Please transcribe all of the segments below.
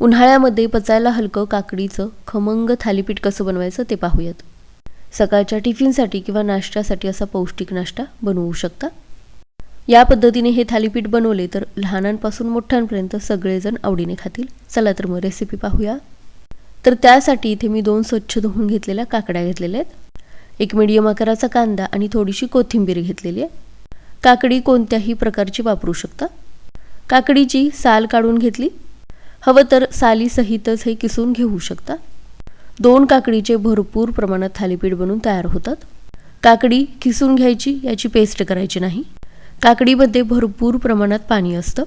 उन्हाळ्यामध्ये पचायला हलकं काकडीचं खमंग थालीपीठ कसं बनवायचं ते पाहूयात. सकाळच्या टिफिनसाठी किंवा नाश्त्यासाठी असा पौष्टिक नाश्ता बनवू शकता? या पद्धतीने हे थालीपीठ बनवले तर लहानांपासून मोठ्यांपर्यंत सगळेजण आवडीने खातील. चला तर मग रेसिपी पाहूया. तर त्यासाठी इथे मी दोन स्वच्छ धुवून घेतलेल्या काकड्या घेतलेल्या आहेत. एक मिडियम आकाराचा कांदा आणि थोडीशी कोथिंबीर घेतलेली आहे. काकडी कोणत्याही प्रकारची वापरू शकता. काकडीची साल काढून घेतली. हवं तर सालीसहितच हे किसून घेऊ शकता. दोन काकडीचे भरपूर प्रमाणात थालीपीठ बनून तयार होतात. काकडी किसून घ्यायची याची पेस्ट करायची नाही. काकडीमध्ये भरपूर प्रमाणात पाणी असतं.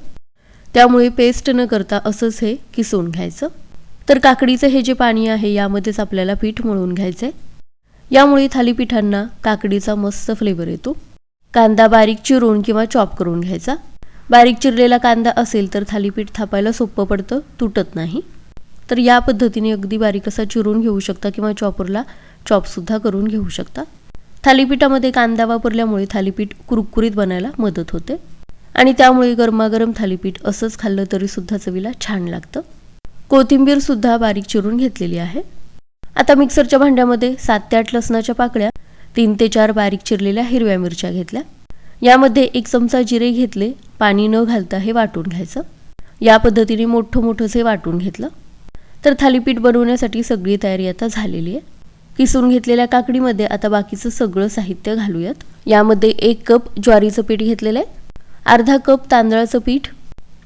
त्यामुळे पेस्ट न करता असंच हे किसून घ्यायचं. तर काकडीचं हे जे पाणी आहे यामध्येच आपल्याला पीठ मळून घ्यायचं आहे यामुळे थालीपीठांना काकडीचा मस्त फ्लेवर येतो. कांदा बारीक चिरून किंवा चॉप करून घ्यायचा. बारीक चिरलेला कांदा असेल तर थालीपीठ थापायला सोपं पडतं तुटत नाही. तर या पद्धतीने अगदी बारीक असा चिरून घेऊ शकता किंवा चॉपरला चॉपसुद्धा करून घेऊ शकता. थालीपीठामध्ये कांदा वापरल्यामुळे थालीपीठ कुरकुरीत बनायला मदत होते. आणि त्यामुळे गरमागरम थालीपीठ असंच खाल्लं तरीसुद्धा चवीला छान लागतं. कोथिंबीरसुद्धा बारीक चिरून घेतलेली आहे. आता मिक्सरच्या भांड्यामध्ये सात ते आठ लसणाच्या पाकळ्या तीन ते चार बारीक चिरलेल्या हिरव्या मिरच्या घेतल्या. यामध्ये एक चमचा जिरे घेतले पाणी न घालता हे वाटून घ्यायचं. या पद्धतीने मोठं मोठंच हे वाटून घेतलं तर थालीपीठ बनवण्यासाठी सगळी तयारी आता झालेली आहे. किसून घेतलेल्या काकडीमध्ये आता बाकीचं सगळं साहित्य घालूयात. यामध्ये एक कप ज्वारीचं पीठ घेतलेलं आहे. अर्धा कप तांदळाचं पीठ.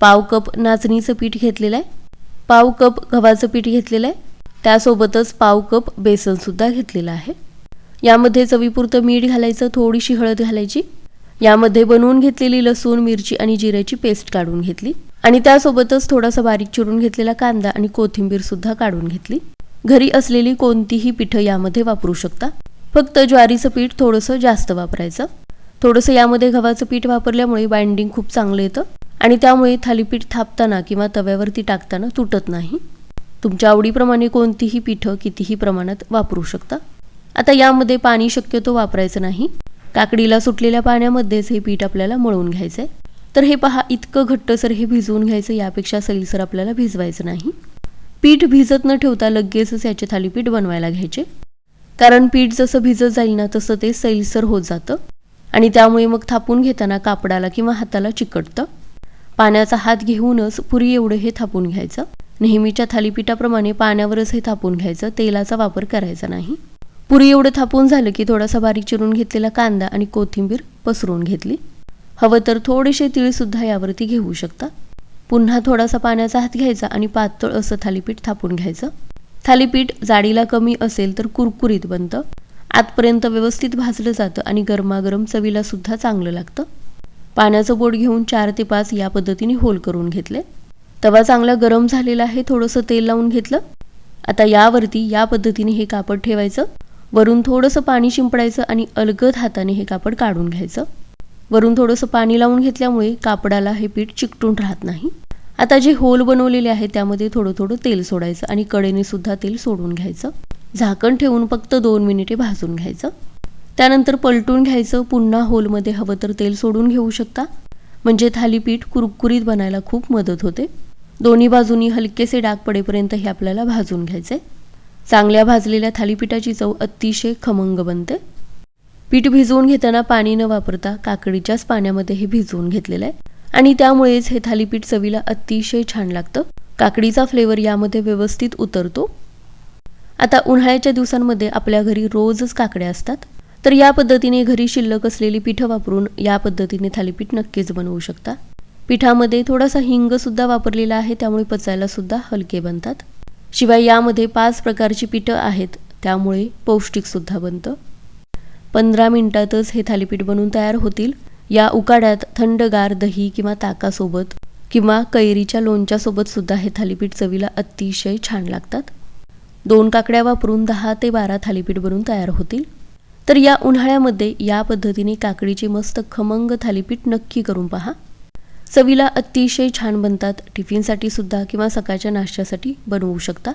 पाव कप नाचणीचं पीठ घेतलेलं आहे. पाव कप गव्हाचं पीठ घेतलेलं आहे. त्यासोबतच पाव कप बेसनसुद्धा घेतलेलं आहे. यामध्ये चवीपुरतं मीठ घालायचं थोडीशी हळद घालायची. यामध्ये बनवून घेतलेली लसूण मिरची आणि जिऱ्याची पेस्ट काढून घेतली. आणि त्यासोबतच थोडासा बारीक चिरून घेतलेला कांदा आणि कोथिंबीर सुद्धा काढून घेतली. घरी असलेली कोणतीही पिठं यामध्ये वापरू शकता. फक्त ज्वारीचं पीठ थोडंसं जास्त वापरायचं. थोडंसं यामध्ये गव्हाचं पीठ वापरल्यामुळे बाइंडिंग खूप चांगलं येतं. आणि त्यामुळे थालीपीठ थापताना किंवा तव्यावरती टाकताना तुटत नाही. तुमच्या आवडीप्रमाणे कोणतीही पिठं कितीही प्रमाणात वापरू शकता. आता यामध्ये पाणी शक्यतो वापरायचं नाही. काकडीला सुटलेल्या पाण्यामध्येच हे पीठ आपल्याला मळून घ्यायचं आहे तर हे पहा इतकं घट्टसर हे भिजवून घ्यायचं यापेक्षा सैलसर आपल्याला भिजवायचं नाही. पीठ भिजत न ठेवता लगेचच याचे थालीपीठ बनवायला घ्यायचे. कारण पीठ जसं भिजत जाईल ना तसं ते सैलसर होत जातं. आणि त्यामुळे मग थापून घेताना कापडाला किंवा हाताला चिकटतं. पाण्याचा हात घेऊनच पुरी एवढं हे थापून घ्यायचं. नेहमीच्या थालीपीठाप्रमाणे पाण्यावरच हे थापून घ्यायचं तेलाचा वापर करायचा नाही. पुरी एवढं थापून झालं की थोडासा बारीक चिरून घेतलेला कांदा आणि कोथिंबीर पसरून घेतली. हवं तर थोडेसे तिळसुद्धा यावरती घेऊ शकता. पुन्हा थोडासा पाण्याचा हात घ्यायचा आणि पातळ असं थालीपीठ थापून घ्यायचं. थालीपीठ जाडीला कमी असेल तर कुरकुरीत बनतं. आतपर्यंत व्यवस्थित भाजलं जातं आणि गरमागरम चवीला सुद्धा चांगलं लागतं. पाण्याचं बोट घेऊन चार ते पाच या पद्धतीने होल करून घेतले. तवा चांगला गरम झालेला आहे थोडंसं तेल लावून घेतलं. आता यावरती या पद्धतीने हे कापड ठेवायचं. वरून थोडंसं पाणी शिंपडायचं आणि अलगद हाताने हे कापड काढून घ्यायचं. वरून थोडंसं पाणी लावून घेतल्यामुळे कापडाला हे पीठ चिकटून राहत नाही. आता जे होल बनवलेले आहे त्यामध्ये थोडं थोडं तेल सोडायचं आणि कडेने सुद्धा तेल सोडून घ्यायचं. झाकण ठेवून फक्त दोन मिनिटे भाजून घ्यायचं. त्यानंतर पलटून घ्यायचं. पुन्हा होलमध्ये हवं तर तेल सोडून घेऊ शकता. म्हणजे थालीपीठ कुरकुरीत बनायला खूप मदत होते. दोन्ही बाजूनी हलकेसे डाग पडेपर्यंत हे आपल्याला भाजून घ्यायचे. चांगल्या भाजलेल्या थालीपीठाची चव अतिशय खमंग बनते. पीठ भिजवून घेताना पाणी न वापरता काकडीच्याच पाण्यामध्ये हे भिजवून घेतलेलं आहे. आणि त्यामुळेच हे थालीपीठ चवीला अतिशय छान लागतं. काकडीचा फ्लेवर यामध्ये व्यवस्थित उतरतो. आता उन्हाळ्याच्या दिवसांमध्ये आपल्या घरी रोजच काकड्या असतात. तर या पद्धतीने घरी शिल्लक असलेली पिठं वापरून या पद्धतीने थालीपीठ नक्कीच बनवू शकता. पिठामध्ये थोडासा हिंग सुद्धा वापरलेला आहे त्यामुळे पचायला सुद्धा हलके बनतात. शिवाय यामध्ये पाच प्रकारची पिठं आहेत. त्यामुळे पौष्टिकसुद्धा बनतं. पंधरा मिनिटातच हे थालीपीठ बनवून तयार होतील. या उकाड्यात थंडगार दही किंवा ताकासोबत किंवा कैरीच्या लोणच्यासोबत सुद्धा हे थालीपीठ चवीला अतिशय छान लागतात. दोन काकड्या वापरून दहा ते बारा थालीपीठ बनून तयार होतील. तर या उन्हाळ्यामध्ये या पद्धतीने काकडीचे मस्त खमंग थालीपीठ नक्की करून पहा. चवीला अतिशय छान बनतात. टिफिनसाठी सुद्धा किंवा सकाळच्या नाश्त्यासाठी बनवू शकता.